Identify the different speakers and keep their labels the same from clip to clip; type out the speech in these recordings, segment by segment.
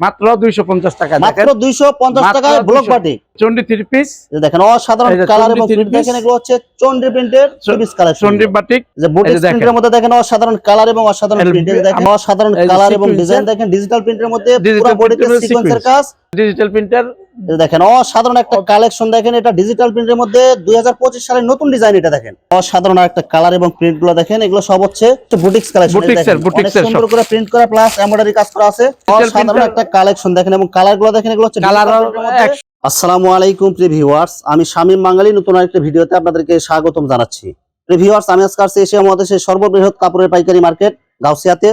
Speaker 1: মাত্র দুইশো পঞ্চাশ টাকা
Speaker 2: মাত্র দুইশো পঞ্চাশ টাকায় ব্লক
Speaker 1: 200
Speaker 2: বাটি
Speaker 1: চন্ডি থ্রি পিস
Speaker 2: দেখেন অসাধারণ কালার এবং প্রিন্ট দেখেন এগুলো হচ্ছে চন্ডি প্রিন্টের পিস কালেকশন
Speaker 1: চন্ডি বাটিক
Speaker 2: যে বুটিক। প্রিন্টের মধ্যে দেখেন অসাধারণ কালার এবং অসাধারণ প্রিন্ট দেখেন অসাধারণ কালার এবং ডিজাইন দেখেন ডিজিটাল প্রিন্টের মধ্যে পুরো বডিতে সিকোয়েন্সের কাজ।
Speaker 1: ডিজিটাল প্রিন্টার
Speaker 2: দেখেন অসাধারণ একটা কালেকশন দেখেন এটা ডিজিটাল প্রিন্টের মধ্যে দুই হাজার পঁচিশ সালের নতুন ডিজাইন এটা দেখেন। অসাধারণ একটা কালার এবং প্রিন্টগুলো দেখেন এগুলো সব হচ্ছে বুটিক্স কালেকশন সুন্দর করে প্রিন্ট করা প্লাস এমব্রয়ডারি কাজ করা আছে। অসাধারণ একটা কালেকশন দেখেন এবং কালারগুলো দেখেন এগুলো হচ্ছে আসসালামু আলাইকুম প্রিয় ভিউয়ার্স, আমি শামীম বাঙালি, নতুন আরেকটা ভিডিওতে আপনাদেরকে স্বাগতম জানাচ্ছি। প্রিয় ভিউয়ার্স, আমি আজকে আসছি এশিয়া মহাদেশের সর্ববৃহৎ কাপড়ের পাইকারি মার্কেট, গাউসিয়াতে।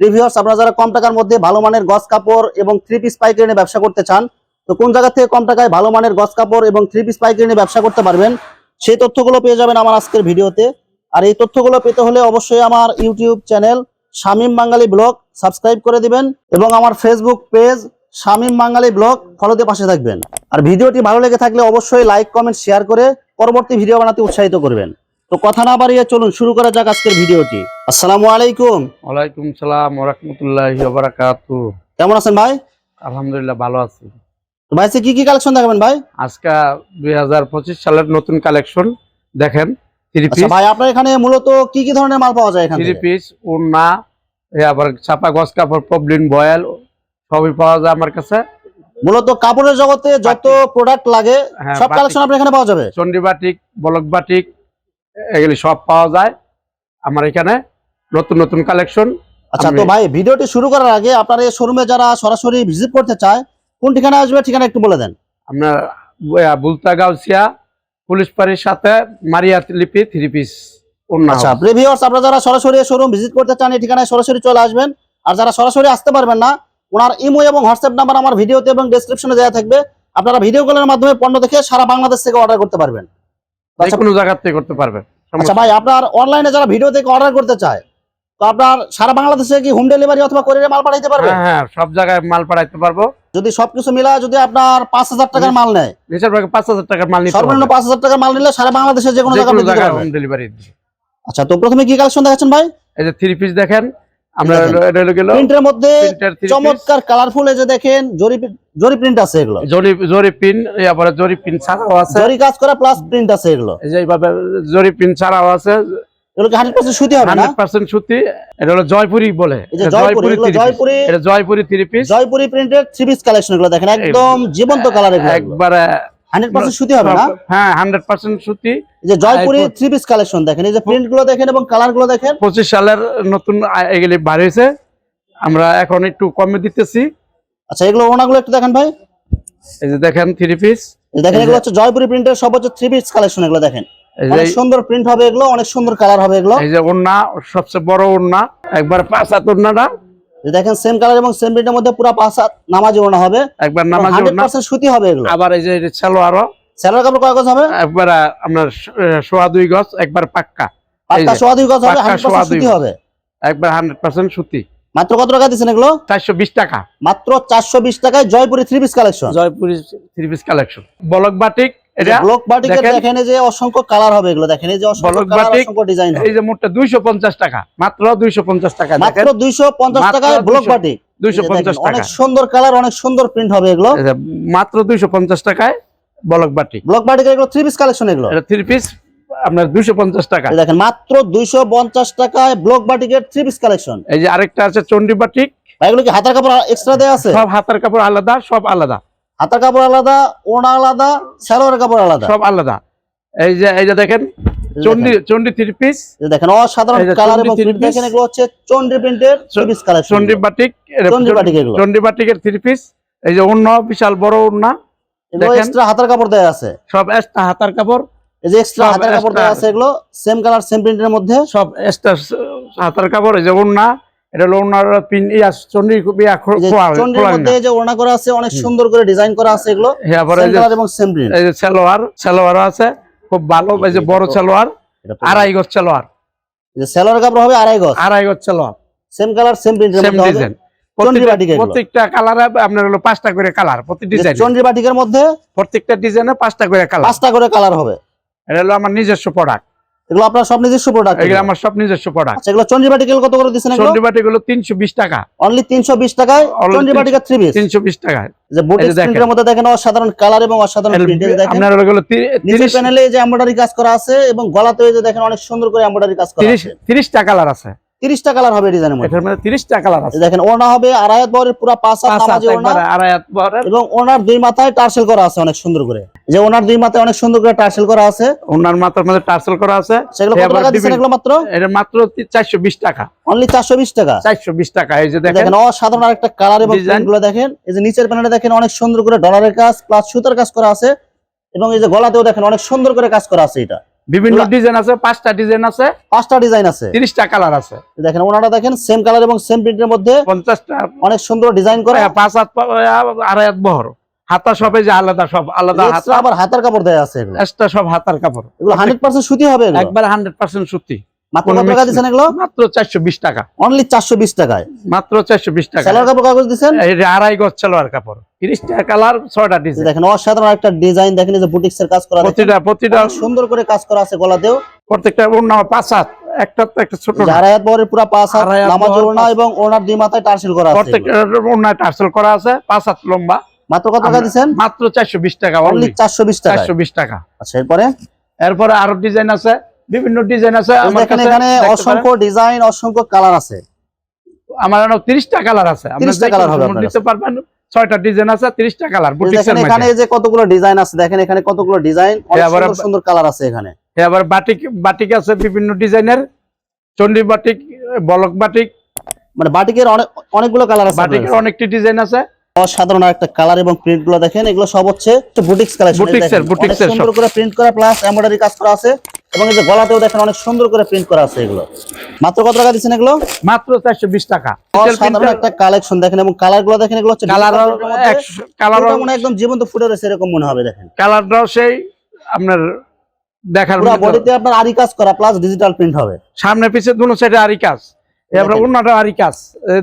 Speaker 2: প্রিয় ভিউয়ার্স, আপনারা যারা কম টাকার মধ্যে ভালো মানের গস কাপড় এবং থ্রি পিস পাইকারি নিয়ে ব্যবসা করতে চান, তো কোন জায়গা থেকে কম টাকায় ভালো মানের গস কাপড় এবং থ্রি পিস পাইকারি নিয়ে ব্যবসা করতে পারবেন, সেই তথ্যগুলো পেয়ে যাবেন আমার আজকের ভিডিওতে। আর এই তথ্যগুলো পেতে হলে অবশ্যই আমার YouTube channel Shamim Bangali blog subscribe করে দিবেন এবং আমার Facebook page Shamim Bangali blog ফলোতে পাশে থাকবেন। আর ভিডিওটি ভালো লেগে থাকলে অবশ্যই লাইক কমেন্ট শেয়ার করে পরবর্তী ভিডিও বানাতে উৎসাহিত করবেন। তো কথা না বাড়িয়ে চলুন শুরু করা যাক আজকের ভিডিওটি। আসসালামু আলাইকুম।
Speaker 1: ওয়ালাইকুম সালাম ওরহমতুল্লাহ বারাকাতু
Speaker 2: কেমন আছেন ভাই?
Speaker 1: আলহামদুলিল্লাহ ভালো আছি।
Speaker 2: তো ভাই কি কি কালেকশন দেখাবেন ভাই?
Speaker 1: আজকে দুই হাজার পঁচিশ সালের নতুন কালেকশন দেখেন থ্রি
Speaker 2: আচ্ছা
Speaker 1: পিস
Speaker 2: ভাই আপনার এখানে মূলত কি কি ধরনের মাল পাওয়া যায় এখানে
Speaker 1: থ্রি পিস এ আবার ছাপা গস কাপড় পবলিন বয়েল সবই পাওয়া যায় আমার কাছে।
Speaker 2: মূলত কাপড়ের জগতে যত প্রোডাক্ট লাগে
Speaker 1: হ্যাঁ,
Speaker 2: সব কালেকশন আপনার এখানে পাওয়া যাবে?
Speaker 1: চন্ডী বাটিক বলক বাটিক এগুলি সব পাওয়া যায় আমার এখানে। নতুন নতুন কালেকশন
Speaker 2: আচ্ছা তো ভাই ভিডিওটি শুরু করার আগে আপনার এই শোরুমে যারা সরাসরি ভিজিট করতে চায় কোন ঠিকানা আসবে ঠিকানা একটু বলে দেন।
Speaker 1: আপনার বুলতা গাউসিয়া পুলিশ পাড়ির সাথে মারিয়া লিপি থ্রি পিস
Speaker 2: আচ্ছা প্রিভিউয়ার্স আপনারা যারা সরাসরি শোরুম ভিজিট করতে চান এই ঠিকানায় সরাসরি চলে আসবেন। আর যারা সরাসরি আসতে পারবেন না ওনার ইমো এবং হোয়াটসঅ্যাপ নাম্বার আমার ভিডিওতে এবং ডেসক্রিপশনে দেওয়া থাকবে। আপনারা ভিডিও কলের মাধ্যমে পণ্য দেখে সারা বাংলাদেশ থেকে অর্ডার করতে পারবেন। আচ্ছা
Speaker 1: কোনো জায়গা থেকে করতে পারবেন।
Speaker 2: আচ্ছা ভাই আপনার অনলাইনে যারা ভিডিও থেকে অর্ডার করতে চায় তো আপনার সারা বাংলাদেশে কি হোম ডেলিভারি অথবা কোরিয়ারে মাল পাঠাইতে পারবেন
Speaker 1: হ্যাঁ হ্যাঁ সব জায়গায় মাল পাঠাইতে পারব।
Speaker 2: যদি সবকিছু মিলায় যদি আপনার পাঁচ হাজার টাকার মাল নেয়
Speaker 1: নিচের ভাগে পাঁচ হাজার টাকার মাল নিতে
Speaker 2: সর্বনিম্ন
Speaker 1: পারবে।
Speaker 2: পাঁচ হাজার টাকার মাল নিলে সারা বাংলাদেশে যে কোনো জায়গায়।
Speaker 1: হোম ডেলিভারি
Speaker 2: আচ্ছা তো প্রথমে কি কালেকশন দেখাচ্ছেন ভাই?
Speaker 1: এই যে থ্রি পিস দেখেন। আমরা এটা হলো গেল
Speaker 2: প্রিন্টের মধ্যে চমৎকার কালারফুল এই যে দেখেন জরি জরি প্রিন্ট আছে এগুলো।
Speaker 1: জরি জরি পিন এরপরে জরি পিন ছাড়াও আছে।
Speaker 2: জরি কাজ করা প্লাস প্রিন্ট আছে এগুলো।
Speaker 1: এই যে এইভাবে জরি পিন ছাড়াও আছে।
Speaker 2: এগুলো কি হান্ড্রেড পার্সেন্ট সুতি হবে না?
Speaker 1: পার্সেন্ট সুতি। এটা হলো জয়পুরি বলে।
Speaker 2: জয়পুরি। জয়পুরি
Speaker 1: এটা জয়পুরি থ্রি পিস
Speaker 2: জয়পুরি প্রিন্টের থ্রি পিস কালেকশন এগুলো দেখেন একদম জীবন্ত কালার এগুলো।
Speaker 1: একবারে
Speaker 2: হান্ড্রেড পার্সেন্ট সুতি হবে না?
Speaker 1: হ্যাঁ সুতি।
Speaker 2: যে জয়পুরি থ্রি পিস কালেকশন দেখেন এই যে প্রিন্টগুলো দেখেন এবং কালারগুলো দেখেন।
Speaker 1: পঁচিশ সালের নতুন এগুলি বার হয়েছে। আমরা এখন একটু কমে দিতেছি।
Speaker 2: আচ্ছা এগুলো ওনাগুলো একটু দেখেন ভাই।
Speaker 1: এই যে দেখেন থ্রি পিস
Speaker 2: দেখেন এগুলো হচ্ছে জয়পুরি প্রিন্টের হচ্ছে থ্রি পিস কালেকশন এগুলো দেখেন। অনেক সুন্দর প্রিন্ট হবে এগুলো অনেক সুন্দর কালার হবে এগুলো।
Speaker 1: এই যে ওন্না সবচেয়ে বড় ওন্না একবার পাঁচ হাত ওন্নাটা
Speaker 2: দেখেন সেম কালার এবং সেম প্রিন্টের মধ্যে পুরো পাঁচ নামাজি ওনা হবে।
Speaker 1: একবার নামাজি ওন্না
Speaker 2: পার্সেন্ট সুতি হবে এগুলো।
Speaker 1: আবার এই যে সালোয়ারও
Speaker 2: স্যালার কাপড় কয় গজ হবে?
Speaker 1: একবার আপনার সোয়া দুই গজ একবার পাক্কা। যে,
Speaker 2: সোয়া দুই গজ হবে
Speaker 1: পাক্কা
Speaker 2: হান্ড্রেড
Speaker 1: সোয়া
Speaker 2: পার্সেন্ট
Speaker 1: দুই
Speaker 2: সুতি হবে।
Speaker 1: একবার হান্ড্রেড পার্সেন্ট সুতি।
Speaker 2: মাত্র কত টাকা দিচ্ছেন এগুলো?
Speaker 1: চারশো বিশ টাকা।
Speaker 2: মাত্র চারশো বিশ টাকায় Jaipuri three piece collection
Speaker 1: Jaipuri three piece collection block batik এটা
Speaker 2: ব্লক বাটিকের
Speaker 1: দেখেন।
Speaker 2: দেখেন যে অসংখ্য কালার হবে এগুলো দেখেন এই যে অসংখ্য কালার অসংখ্য ডিজাইন হবে।
Speaker 1: এই যে মোটটা দুইশো পঞ্চাশ টাকা মাত্র দুইশো পঞ্চাশ টাকা
Speaker 2: মাত্র
Speaker 1: দেখেন
Speaker 2: দুইশো পঞ্চাশ
Speaker 1: মাত্র
Speaker 2: টাকায় ব্লক
Speaker 1: 200
Speaker 2: বাটিক
Speaker 1: দুইশো
Speaker 2: এই যে
Speaker 1: পঞ্চাশ
Speaker 2: দেখেন,
Speaker 1: টাকা
Speaker 2: অনেক সুন্দর কালার অনেক সুন্দর প্রিন্ট হবে এগুলো।
Speaker 1: মাত্র দুইশো পঞ্চাশ টাকায় বলক বাটিক
Speaker 2: ব্লক এগুলো থ্রি পিস কালেকশন এগুলো।
Speaker 1: এটা থ্রি পিস আপনার দুইশো পঞ্চাশ টাকা।
Speaker 2: দেখেন মাত্র দুইশো পঞ্চাশ টাকায় ব্লক বাটিকের থ্রি পিস কালেকশন
Speaker 1: এই যে আরেকটা আছে চন্ডী বাটিক
Speaker 2: এগুলো কি হাতার কাপড় এক্সট্রা দেওয়া আছে?
Speaker 1: সব হাতের কাপড় আলাদা সব আলাদা।
Speaker 2: হাতার কাপড় আলাদা ওড়না আলাদা সালোয়ারের কাপড় আলাদা।
Speaker 1: সব আলাদা। এই যে এই যে দেখেন চন্ডী চন্ডী থ্রি পিস
Speaker 2: দেখেন অসাধারণ কালার এবং প্রিন্ট। দেখেন এগুলো হচ্ছে চন্ডি প্রিন্টের three piece collection
Speaker 1: Chandi batik
Speaker 2: Chandi batik এগুলো।
Speaker 1: চন্ডী বাটিকের থ্রি পিস এই যে অন্য বিশাল বড় ওন্না
Speaker 2: এগুলো। এক্সট্রা হাতার কাপড় দেওয়া আছে।
Speaker 1: সব এক্সট্রা হাতার কাপড়।
Speaker 2: এই যে এক্সট্রা হাতার কাপড়। দেওয়া আছে এগুলো সেম কালার সেম প্রিন্টের মধ্যে।
Speaker 1: সব এক্সট্রা হাতার কাপড় এই যে ওন্না এটা হলো ওন্নার পিন ইয়া চন্ডী ইয়া খোলা
Speaker 2: চন্ডির মধ্যে যে ওড়না করা আছে অনেক সুন্দর করে ডিজাইন করা আছে এগুলো।
Speaker 1: হ্যাঁ
Speaker 2: কালার এবং সেম প্রিন্ট
Speaker 1: এই যে সালোয়ার সালোয়ারও আছে খুব ভালো এই যে বড় সালোয়ার আড়াই গজ সালোয়ার।
Speaker 2: যে সেলোয়ার কাপড় হবে আড়াই গজ।
Speaker 1: আড়াই গজ সালোয়ার।
Speaker 2: সেম কালার সেম প্রিন্টের
Speaker 1: সেম ডিজাইন। প্রত্যেকটা কালারে আপনার হলো পাঁচটা করে কালার প্রতি ডিজাইন
Speaker 2: চন্ডি বাটিকের মধ্যে
Speaker 1: প্রত্যেকটা ডিজাইনে পাঁচটা করে কালার
Speaker 2: পাঁচটা করে কালার হবে।
Speaker 1: এটা হলো আমার নিজস্ব প্রোডাক্ট
Speaker 2: এগুলো আপনার সব নিজস্ব প্রোডাক্ট
Speaker 1: এগুলো আমার সব নিজস্ব প্রোডাক্ট
Speaker 2: আচ্ছা এগুলো চন্ডী বাটিকেল কত করে দিচ্ছেন এগুলো?
Speaker 1: চন্ডি গুলো তিনশো বিশ টাকা।
Speaker 2: অনলি তিনশো বিশ টাকায়?
Speaker 1: Only
Speaker 2: Chandi batik three piece
Speaker 1: তিনশো বিশ টাকায়।
Speaker 2: যে বুটিক। প্রিন্টের মধ্যে দেখেন অসাধারণ কালার এবং অসাধারণ প্রিন্ট দেখেন
Speaker 1: আপনার
Speaker 2: নিচের
Speaker 1: তিরিশ
Speaker 2: প্যানেলে যে এমব্রয়ডারি কাজ করা আছে এবং গলাতে যে দেখেন অনেক সুন্দর করে এমব্রয়ডারি কাজ করা
Speaker 1: তিরিশ
Speaker 2: আছে।
Speaker 1: তিরিশটা কালার আছে।
Speaker 2: তিরিশটা কালার হবে ডিজাইনের মধ্যে।
Speaker 1: এটার মধ্যে তিরিশটা কালার আছে।
Speaker 2: দেখেন ওড়না হবে বরের পুরো পাঁচ হাত নামাজি
Speaker 1: হাত বহরের।
Speaker 2: এবং ওনার দুই মাথায় টার্সেল করা আছে অনেক সুন্দর করে। যে ওনার দুই মাথায় অনেক সুন্দর করে টার্সেল করা আছে।
Speaker 1: ওনার মাথার মধ্যে টার্সেল করা আছে।
Speaker 2: সেগুলো কত টাকা এগুলো মাত্র?
Speaker 1: এটা মাত্র চারশো বিশ টাকা।
Speaker 2: অনলি চারশো বিশ টাকা।
Speaker 1: চারশো বিশ টাকা এই যে দেখেন।
Speaker 2: অসাধারণ আরেকটা কালার এবং
Speaker 1: Design।
Speaker 2: প্রিন্টগুলো দেখেন। এই যে নিচের প্যানেলে দেখেন অনেক সুন্দর করে ডলারের কাজ প্লাস সুতার কাজ করা আছে। এবং এই যে গলাতেও দেখেন অনেক সুন্দর করে কাজ করা আছে এটা।
Speaker 1: বিভিন্ন ডিজাইন আছে পাঁচটা ডিজাইন আছে
Speaker 2: পাঁচটা ডিজাইন আছে।
Speaker 1: তিরিশটা কালার আছে।
Speaker 2: দেখেন ওনারা দেখেন সেম কালার এবং সেম প্রিন্টের মধ্যে
Speaker 1: পঞ্চাশটা
Speaker 2: অনেক সুন্দর ডিজাইন করে।
Speaker 1: পাঁচ হাত আর আড়াই হাত বহর। হাতা সবে যে আলাদা সব আলাদা
Speaker 2: সব আবার হাতার কাপড় দেওয়া আছে এগুলো।
Speaker 1: এক্সট্রা সব হাতার কাপড়।
Speaker 2: এগুলো হান্ড্রেড পার্সেন্ট সুতি হবে এগুলো।
Speaker 1: একবার হান্ড্রেড পার্সেন্ট সত্যি
Speaker 2: মাত্র
Speaker 1: কোনো
Speaker 2: কত টাকা
Speaker 1: mix
Speaker 2: এগুলো?
Speaker 1: মাত্র চারশো বিশ টাকা।
Speaker 2: অনলি চারশো বিশ টাকায়?
Speaker 1: মাত্র চারশো বিশ টাকা।
Speaker 2: সালোয়ার কাপড় কাগজ দিচ্ছেন?
Speaker 1: এই আড়াই গজ সালোয়ার কাপড়। কালার ডিজাইন
Speaker 2: দেখেন অসাধারণ একটা ডিজাইন দেখেন এই যে কাজ করা
Speaker 1: প্রতিটা প্রতিটা
Speaker 2: সুন্দর করে কাজ করা আছে গলাতেও।
Speaker 1: প্রত্যেকটা ওড়না পাঁচ হাত একটা তো একটা ছোট
Speaker 2: এই যে আড়াই হাত বহরের পুরো পাঁচ হাত
Speaker 1: আড়াই হাত
Speaker 2: নামাজ
Speaker 1: বহর,
Speaker 2: ওড়না এবং ওনার দুই মাথায় টার্সেল করা আছে।
Speaker 1: প্রত্যেকটা ওড়নায় টার্সেল করা আছে পাঁচ হাত লম্বা।
Speaker 2: মাত্র কত টাকা
Speaker 1: মাত্র
Speaker 2: অনলি
Speaker 1: অনলি
Speaker 2: চারশো বিশ টাকা
Speaker 1: চারশো বিশ টাকা।
Speaker 2: আচ্ছা এরপরে?
Speaker 1: এরপরে আরও ডিজাইন আছে। বিভিন্ন ডিজাইন আছে আমার কাছে
Speaker 2: এখানে অসংখ্য ডিজাইন অসংখ্য কালার আছে।
Speaker 1: আমার আরও তিরিশটা কালার আছে। আপনি
Speaker 2: 30টা
Speaker 1: যে
Speaker 2: হবে আপনার
Speaker 1: নিতে পারবেন ছয়টা ডিজাইন আছে তিরিশটা কালার
Speaker 2: এই
Speaker 1: বুটিক্সের
Speaker 2: দেখেন এখানে যে কতগুলো ডিজাইন আছে দেখেন এখানে কতগুলো ডিজাইন অনেক সুন্দর সুন্দর কালার আছে এখানে।
Speaker 1: আবার বাটিক বাটিক আছে বিভিন্ন ডিজাইনের চন্ডি বাটিক বলক বাটিক
Speaker 2: মানে বাটিকের অনেক অনেকগুলো কালার আছে আপনার
Speaker 1: বাটিকের অনেকটি ডিজাইন আছে।
Speaker 2: অসাধারণ একটা কালার এবং প্রিন্টগুলো দেখেন এগুলো সব হচ্ছে বুটিক্স কালেকশন সুন্দর করে প্রিন্ট করা প্লাস এমব্রয়ডারি কাজ করা আছে এবং এই যে গলাতেও দেখেন অনেক সুন্দর করে প্রিন্ট করা আছে এগুলো। মাত্র কত টাকা দিচ্ছেন এগুলো?
Speaker 1: মাত্র চারশো বিশ টাকা।
Speaker 2: অসাধারণ একটা কালেকশন দেখেন এবং কালারগুলো দেখেন এগুলো হচ্ছে
Speaker 1: কালার। কালার
Speaker 2: মনে একদম জীবন্ত ফুটে রয়েছে এরকম মনে হবে দেখেন।
Speaker 1: কালারটাও সেই আপনার দেখার
Speaker 2: পুরো বডিতে আপনার আরি কাজ করা প্লাস ডিজিটাল প্রিন্ট হবে।
Speaker 1: সামনে পিছে দুনো সাইডে আরি কাজ।
Speaker 2: দেখেন।
Speaker 1: উন্নাটা আরি কাজ।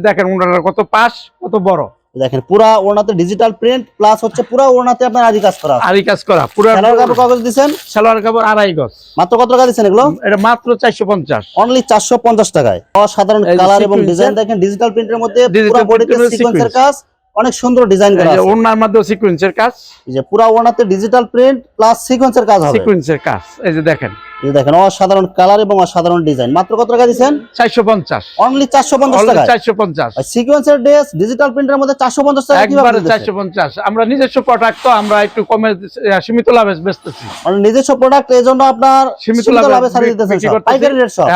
Speaker 1: দেখেন উন্নাটা কত পাশ কত বড়।
Speaker 2: দেখেন পুরা ওড়নাতে ডিজিটাল প্রিন্ট প্লাস হচ্ছে পুরা ওড়নাতে আপনার আদি কাজ করা।
Speaker 1: আদি কাজ করা পুরো
Speaker 2: সালোয়ার কাপড় কাগজ দিবেন
Speaker 1: সালোয়ার কাপড় আড়াই গজ।
Speaker 2: মাত্র কত টাকা দিবেন এগুলো?
Speaker 1: এটা মাত্র চারশো পঞ্চাশ।
Speaker 2: অনলি চারশো পঞ্চাশ টাকায়। অসাধারণ কালার এবং ডিজাইন দেখেন ডিজিটাল প্রিন্টের মধ্যে পুরো বডিতে সিকোয়েন্সের কাজ। অনেক সুন্দর ডিজাইন করা আছে।
Speaker 1: ওনার মধ্যে সিকুয়েন্সের কাজ।
Speaker 2: এই যে পুরো ওড়নাতে ডিজিটাল প্রিন্ট প্লাস সিকোয়েন্সের কাজ হবে।
Speaker 1: সিকুয়েন্সের কাজ। এই যে দেখেন।
Speaker 2: এই দেখেন অসাধারণ কালার এবং অসাধারণ ডিজাইন মাত্র কত টাকা
Speaker 1: চারশো পঞ্চাশ।
Speaker 2: অনলি চারশো পঞ্চাশ টাকায়।
Speaker 1: চারশো পঞ্চাশ।
Speaker 2: সিকোয়েন্সের ড্রেস ডিজিটাল প্রিন্টের মধ্যে চারশো পঞ্চাশ টাকা কীভাবে
Speaker 1: একবারে
Speaker 2: দিতেছে?
Speaker 1: চারশো পঞ্চাশ। আমরা নিজস্ব প্রোডাক্ট তো আমরা একটু কমে সীমিত লাভে বেচতেছি।
Speaker 2: মানে নিজস্ব প্রোডাক্ট এই জন্য আপনার
Speaker 1: সীমিত লাভে বিক্রি
Speaker 2: দিতেছেন পাইকারি রেট সব।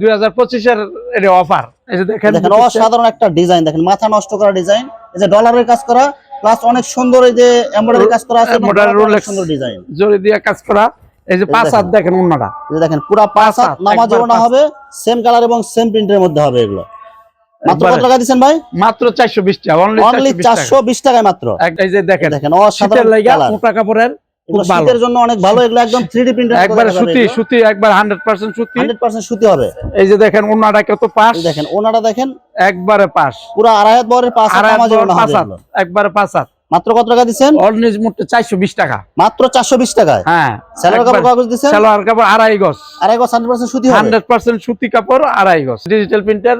Speaker 1: দুই হাজার পঁচিশের এটা অফার দেখেন
Speaker 2: অসাধারণ একটা ডিজাইন দেখেন মাথা নষ্ট করা ডিজাইন। এই যে ডলারের কাজ করা প্লাস অনেক সুন্দর এই যে এমব্রয়ডারি কাজ করা আছে অনেক সুন্দর ডিজাইন।
Speaker 1: জড়ি দিয়ে কাজ করা। এই যে পাঁচ হাত দেখেন।
Speaker 2: এই দেখেন পুরা পাঁচ হাত নামাজ
Speaker 1: একবার
Speaker 2: হবে সেম কালার এবং সেম প্রিন্টের মধ্যে হবে এগুলো। মাত্র কত টাকা ভাই?
Speaker 1: মাত্র চারশো বিশ টাকা অনলি
Speaker 2: টাকায় মাত্র।
Speaker 1: এই যে দেখেন
Speaker 2: দেখেন অসাধারণ
Speaker 1: লাইগা
Speaker 2: কালার
Speaker 1: মোটা কাপড়ের।
Speaker 2: শীতের জন্য অনেক ভালো এগুলো একদম থ্রি ডি প্রিন্টের
Speaker 1: একবারে সুতি সুতি একবার হান্ড্রেড পার্সেন্ট সুতি।
Speaker 2: হান্ড্রেড পার্সেন্ট সুতি হবে।
Speaker 1: এই যে দেখেন উন্নাটা কত
Speaker 2: এই দেখেন ওনারা দেখেন
Speaker 1: একবারে পাশ।
Speaker 2: পুরো আড়াই হাত বরের
Speaker 1: আর
Speaker 2: নামাজ হবে
Speaker 1: একবারে হাত।
Speaker 2: মাত্র কত টাকা দিচ্ছেন?
Speaker 1: মোটে চারশো বিশ টাকা।
Speaker 2: মাত্র চারশো বিশ টাকায়?
Speaker 1: হ্যাঁ।
Speaker 2: স্যালোয়ার কাপড় কাগজ দিচ্ছেন?
Speaker 1: সালোয়ার কাপড় আড়াই গজ।
Speaker 2: আড়াই গজ হান্ড্রেড পার্সেন্ট সুতি হবে?
Speaker 1: হান্ড্রেড পার্সেন্ট সুতি কাপড় আড়াই গজ। ডিজিটাল প্রিন্টার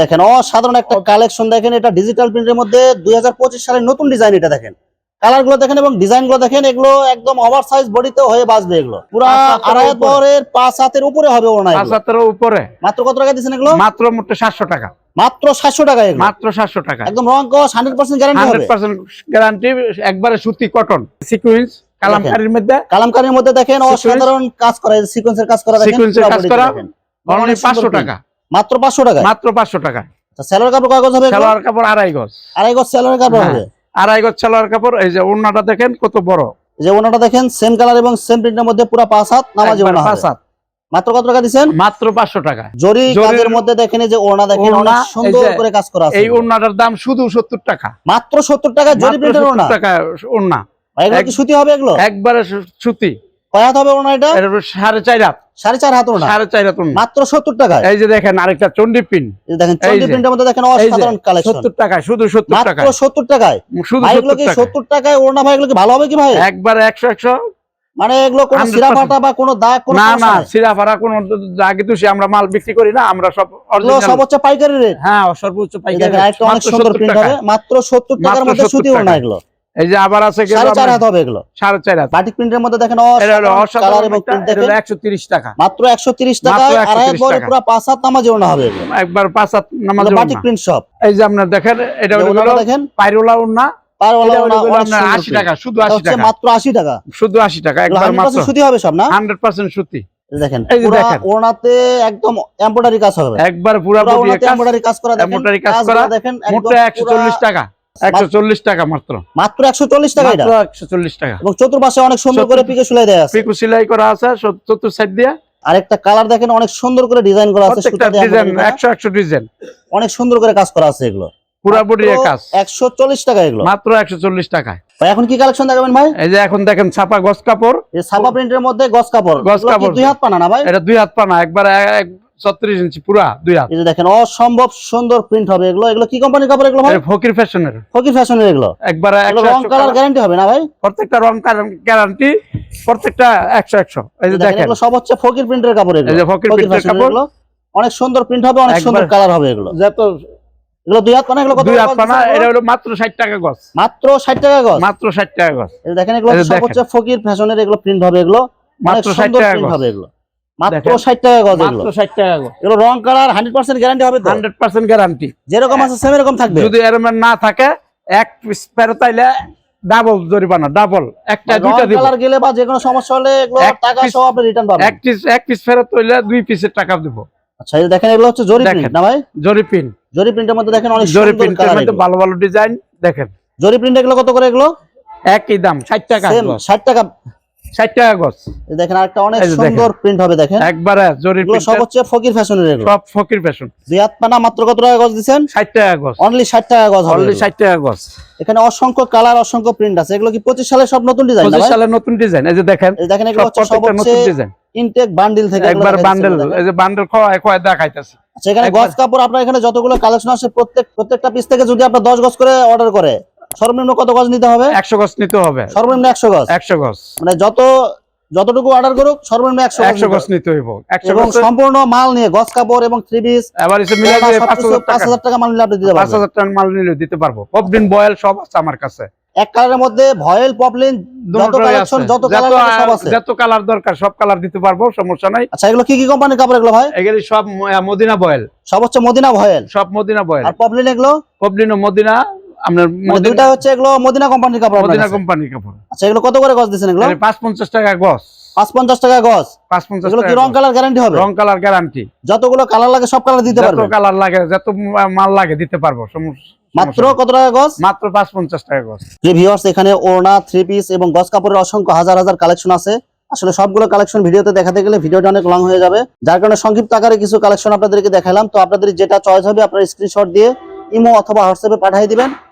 Speaker 2: দেখেন অসাধারণ একটা কালেকশন দেখেন এটা ডিজিটাল প্রিন্টের মধ্যে দুই হাজার পঁচিশ সালের নতুন ডিজাইন এটা দেখেন। কালারগুলো দেখেন এবং ডিজাইনগুলো দেখেন এগুলো একদম ওভার সাইজ বডিতে হয়ে বাঁচবে এগুলো। পুরা
Speaker 1: হাতের
Speaker 2: আড়াই
Speaker 1: উপরে।
Speaker 2: পাঁচ হাতের উপরে হবে ওনা
Speaker 1: পাঁচ হাতের উপরে।
Speaker 2: মাত্র কত টাকা দিচ্ছেন এগুলো?
Speaker 1: মাত্র মোটে সাতশো টাকা।
Speaker 2: মাত্র সাতশো টাকা
Speaker 1: মাত্র সাতশো টাকা।
Speaker 2: একদম রং কস hundred percent guarantee
Speaker 1: hundred percent guarantee একবারে সুতি কটন সিকুয়েন্স কালামকারির মধ্যে।
Speaker 2: কালামকারীর মধ্যে দেখেন। অসাধারণ কাজ করা সিকোয়েন্সের কাজ করা
Speaker 1: এর কাজ করা। অনলি পাঁচশো টাকা।
Speaker 2: মাত্র পাঁচশো টাকা
Speaker 1: মাত্র পাঁচশো টাকা।
Speaker 2: স্যালোয়ার কাপড় কাগজ হবে?
Speaker 1: সালোয়ার কাপড় আড়াই গজ।
Speaker 2: আড়াই গজ স্যালোয়ার কাপড়
Speaker 1: হ্যাঁ।
Speaker 2: হবে।
Speaker 1: আড়াই গজ সালোয়ার কাপড় এই যে ওড়নাটা দেখেন কত বড়।
Speaker 2: যে ওনাটা দেখেন সেম কালার এবং সেম প্রিন্টের মধ্যে পুরো পাঁচ হাত নামাজি
Speaker 1: পাঁচ হাত।
Speaker 2: মাত্র কত টাকা দিচ্ছেন?
Speaker 1: মাত্র পাঁচশো টাকা।
Speaker 2: জরি কাজের মধ্যে দেখেন যে ওড়না দেখেন
Speaker 1: ওনা
Speaker 2: অনেক সুন্দর করে কাজ করা আছে।
Speaker 1: এই ওড়নাটার দাম শুধু সত্তর টাকা।
Speaker 2: মাত্র সত্তর টাকা জরি প্রিন্টের
Speaker 1: 70 টাকা ওড়না।
Speaker 2: এগুলো কি সুতি হবে এগুলো?
Speaker 1: একবারে সুতি।
Speaker 2: কয় হাত হবে ওড়না এটা?
Speaker 1: এর সাড়ে চার হাত।
Speaker 2: সাড়ে চার হাত ওড়না?
Speaker 1: সাড়ে চার হাত
Speaker 2: মাত্র সত্তর টাকায়?
Speaker 1: এই যে দেখেন আরেকটা চন্ডি পিন।
Speaker 2: দেখেন চন্ডি
Speaker 1: যে।
Speaker 2: মধ্যে দেখেন অসাধারণ কালেকশন
Speaker 1: সত্তর টাকায় শুধু সত্তর
Speaker 2: মাত্র সত্তর টাকায়?
Speaker 1: শুধু
Speaker 2: এগুলো কি সত্তর টাকায় ওড়না? ভাই এগুলো কি ভালো হবে কি ভাই?
Speaker 1: একবারে একশো একশো।
Speaker 2: মানে এগুলো কোনো
Speaker 1: 100%
Speaker 2: সিরা ফাটা বা কোনো দাগ কোনো
Speaker 1: না না? সিরা কোন তো আমরা মাল বিক্রি করি না আমরা সব original-
Speaker 2: পাইকারি রেট
Speaker 1: হ্যাঁ সর্বোচ্চ পাইকারি
Speaker 2: আরেকটা অনেক
Speaker 1: মাত্র
Speaker 2: সুন্দর প্রিন্ট হবে। মাত্র সত্তর টাকার
Speaker 1: মাত্র
Speaker 2: মধ্যে সুতি ওড়না এগুলো।
Speaker 1: এই যে আবার আছে
Speaker 2: সাড়ে চার
Speaker 1: আপনার
Speaker 2: হাত হবে এগুলো।
Speaker 1: সাড়ে চার হাত।
Speaker 2: বাটিক প্রিন্টের মধ্যে দেখেন
Speaker 1: একশো তিরিশ টাকা।
Speaker 2: মাত্র একশো তিরিশ
Speaker 1: মাত্র
Speaker 2: টাকায়
Speaker 1: 130
Speaker 2: আড়াই বড়
Speaker 1: টাকা।
Speaker 2: পুরো পাঁচ হাত নামাজি ওড়না হবে
Speaker 1: একবার পাঁচ হাত নামাজ
Speaker 2: বাটিক প্রিন্ট সব
Speaker 1: এই যে আপনার দেখেন এটা
Speaker 2: দেখেন।
Speaker 1: পাইরোলা উন্না
Speaker 2: পারওয়ালা
Speaker 1: এটা হলো
Speaker 2: ওড়না অনেক
Speaker 1: আপনার
Speaker 2: সুন্দর
Speaker 1: আশি
Speaker 2: print।
Speaker 1: টাকা শুধু
Speaker 2: এটা
Speaker 1: আশি টাকা।
Speaker 2: মাত্র আশি টাকা।
Speaker 1: শুধু আশি টাকা
Speaker 2: এগুলো
Speaker 1: একবার
Speaker 2: 100%
Speaker 1: মাত্র
Speaker 2: সুতি হবে সব না?
Speaker 1: হান্ড্রেড পার্সেন্ট সুতি।
Speaker 2: দেখেন
Speaker 1: এই যে
Speaker 2: পুরো
Speaker 1: দেখেন।
Speaker 2: ওড়নাতে একদম এমব্রয়ডারি কাজ হবে।
Speaker 1: একবার পুরা
Speaker 2: কাজ করা দেখেন
Speaker 1: Embroidery কাজ করা,
Speaker 2: দেখেন একদম
Speaker 1: মোটে একশো চল্লিশ টাকা। একশো চল্লিশ টাকা মাত্র।
Speaker 2: মাত্র একশো চল্লিশ টাকা এটা?
Speaker 1: মাত্র একশো চল্লিশ টাকা।
Speaker 2: এবং চতুর্পাশে অনেক সুন্দর করে দেয়া আছে।
Speaker 1: পিকু সেলাই করা আছে চতুর সাইড দিয়ে।
Speaker 2: আরেকটা কালার দেখেন অনেক সুন্দর করে ডিজাইন করা আছে সুতা দিয়ে
Speaker 1: ডিজাইন
Speaker 2: embroidery করা।
Speaker 1: একশো একশো ডিজাইন
Speaker 2: অনেক সুন্দর করে কাজ করা আছে এগুলো।
Speaker 1: পুরা বডি কাজ।
Speaker 2: একশো চল্লিশ টাকা এগুলো।
Speaker 1: মাত্র টাকায়।
Speaker 2: ভাই, এখন কি কালেকশন দেখাবেন ভাই?
Speaker 1: এই যে এখন দেখেন ছাপা গস কাপড়।
Speaker 2: এই ছাপা প্রিন্টের মধ্যে গস কাপড়। কি
Speaker 1: কাপড়।
Speaker 2: দুই হাত পানা না ভাই?
Speaker 1: এটা দুই হাত পানা একবার ছত্রিশ ইঞ্চি পুরা দুই হাত।
Speaker 2: এই যে দেখেন অসম্ভব সুন্দর প্রিন্ট হবে এগুলো। এগুলো কি কোম্পানির কাপড় এগুলো ভাই?
Speaker 1: ফকির ফ্যাশনের।
Speaker 2: ফকির ফ্যাশনের এগুলো?
Speaker 1: একবার
Speaker 2: রং কালার গ্যারান্টি হবে না ভাই?
Speaker 1: প্রত্যেকটা রং গ্যারান্টি প্রত্যেকটা একশো একশো। এই যে
Speaker 2: দেখেন এগুলো সব হচ্ছে ফকির প্রিন্টের কাপড় এগুলো।
Speaker 1: এই যে ফকির প্রিন্টের কাপড়।
Speaker 2: অনেক সুন্দর প্রিন্ট হবে অনেক সুন্দর কালার হবে এগুলো।
Speaker 1: যত
Speaker 2: এগুলো দুই হাত পানা এগুলো কত
Speaker 1: দুই হাত পানা এটা হলো মাত্র ষাট টাকা গছ
Speaker 2: মাত্র ষাট টাকা গজ?
Speaker 1: মাত্র ষাট টাকা গছ
Speaker 2: এই দেখেন এগুলো সব হচ্ছে ফকির ফ্যাশনের এগুলো প্রিন্ট হবে এগুলো।
Speaker 1: মাত্র ষাট
Speaker 2: সুন্দর
Speaker 1: টাকা গজ।
Speaker 2: হবে এগুলো। মাত্র টাকা গজ
Speaker 1: মাত্র ষাট টাকা গছ
Speaker 2: এগুলো রং কালার হান্ড্রেড পার্সেন্ট গ্যারান্টি হবে তো?
Speaker 1: হান্ড্রেড পার্সেন্ট গ্যারান্টি
Speaker 2: যেরকম আছে সেম এরকম থাকবে।
Speaker 1: যদি এরকম না থাকে এক পিস ফেরতাইলে ডাবল জরিমানা ডাবল একটা দুইটা দিব।
Speaker 2: কালার গেলে বা যে কোনো সমস্যা হলে এগুলো টাকা সহ আপনি রিটার্ন পাবেন।
Speaker 1: এক পিস এক পিস ফেরত হইলে দুই পিসের টাকা দিব।
Speaker 2: আচ্ছা এই দেখেন এগুলো হচ্ছে জরি
Speaker 1: দেখেন।
Speaker 2: প্রিন্ট না ভাই?
Speaker 1: জরি পিন
Speaker 2: জরি প্রিন্টের মধ্যে দেখেন অনেক
Speaker 1: জরি প্রিন্টের মধ্যে ভালো ভালো ডিজাইন দেখেন।
Speaker 2: জরি প্রিন্ট এগুলো কত করে এগুলো?
Speaker 1: একই দাম ষাট টাকা
Speaker 2: সেম
Speaker 1: গছ
Speaker 2: ষাট টাকা।
Speaker 1: টাকা
Speaker 2: দেখেন আরেকটা অনেক। সুন্দর প্রিন্ট হবে দেখেন।
Speaker 1: একবারে জরি
Speaker 2: এগুলো সব হচ্ছে ফকির ফ্যাশনের এগুলো।
Speaker 1: সব ফকির ফ্যাশন
Speaker 2: দুই পানা মাত্র কত টাকা গজ দিচ্ছেন?
Speaker 1: ষাট টাকা গছ
Speaker 2: অনলি ষাট টাকা গজ
Speaker 1: অনলি টাকা
Speaker 2: এখানে অসংখ্য কালার অসংখ্য প্রিন্ট আছে। এগুলো কি পঁচিশ সালের সব নতুন ডিজাইন
Speaker 1: পঁচিশ সালের নতুন ডিজাইন এই যে দেখেন
Speaker 2: এই দেখেন এগুলো হচ্ছে সব
Speaker 1: নতুন ডিজাইন
Speaker 2: ইনটেক বান্ডিল থেকে
Speaker 1: একবার
Speaker 2: দেখা
Speaker 1: বান্ডেল এই যে বান্ডেল খোয়া খোয়া দেখাইতেছে।
Speaker 2: আচ্ছা এখানে গজ কাপড় আপনার এখানে যতগুলো কালেকশন আছে প্রত্যেক প্রত্যেকটা পিস থেকে যদি আপনার দশ গজ করে অর্ডার করে সর্বনিম্ন কত গজ নিতে হবে?
Speaker 1: একশো গছ নিতে হবে।
Speaker 2: সর্বনিম্ন একশো গজ?
Speaker 1: একশো গছ
Speaker 2: মানে যত যতটুকু অর্ডার করুক সর্বনিম্ন একশো
Speaker 1: একশো
Speaker 2: গজ
Speaker 1: নিতে হইব।
Speaker 2: এবং সম্পূর্ণ মাল নিয়ে গজ কাপড় এবং থ্রি পিস
Speaker 1: এবার পাঁচ হাজার টাকা।
Speaker 2: মাল নিলে আপনি দিতে
Speaker 1: পাঁচ হাজার টাকা মাল নিলে দিতে পারব। পপডিন বয়েল সব আছে আমার কাছে।
Speaker 2: এক কালারের মধ্যে ভয়েল পপলিন যত কালেকশন যত কালার সব আছে।
Speaker 1: যত কালার দরকার সব কালার দিতে পারব সমস্যা নাই।
Speaker 2: আচ্ছা এগুলো কি কি কোম্পানির কাপড় এগুলো ভাই?
Speaker 1: এগুলি সব মদিনা বয়েল।
Speaker 2: সব হচ্ছে মদিনা ভয়েল
Speaker 1: সব মদিনা বয়েল।
Speaker 2: আর পপলিন এগুলো?
Speaker 1: পপডিন ও মদিনা আপনার
Speaker 2: মানে দুইটা হচ্ছে এগুলো মদিনা কোম্পানির কাপড়
Speaker 1: মদিনা কোম্পানির কাপড়।
Speaker 2: আচ্ছা এগুলো কত করে গজ দিচ্ছেন এগুলো?
Speaker 1: এগুলি পাঁচ পঞ্চাশ টাকা গছ
Speaker 2: পাঁচ পঞ্চাশ টাকা গজ?
Speaker 1: পাঁচ পঞ্চাশ
Speaker 2: এগুলো কি রং কালার গ্যারান্টি হবে?
Speaker 1: রং কালার গ্যারান্টি
Speaker 2: যতগুলো কালার লাগে সব কালার দিতে
Speaker 1: যত কালার লাগে যত মাল লাগে দিতে পারব সমস্যা-
Speaker 2: মাত্র কত টাকা গজ?
Speaker 1: মাত্র পাঁচ পঞ্চাশ টাকা গছ
Speaker 2: যে ভিউয়ার্স এখানে ওড়না থ্রি পিস এবং গজ কাপড়ের অসংখ্য হাজার হাজার কালেকশন আছে। আসলে সবগুলো কালেকশন ভিডিওতে দেখাতে গেলে ভিডিওটা অনেক লং হয়ে যাবে। যার কারণে সংক্ষিপ্ত আকারে কিছু কালেকশন আপনাদেরকে দেখালাম তো আপনাদের যেটা চয়েস হবে আপনার স্ক্রিনশট দিয়ে ইমো অথবা হোয়াটসঅ্যাপে পাঠিয়ে দিবেন।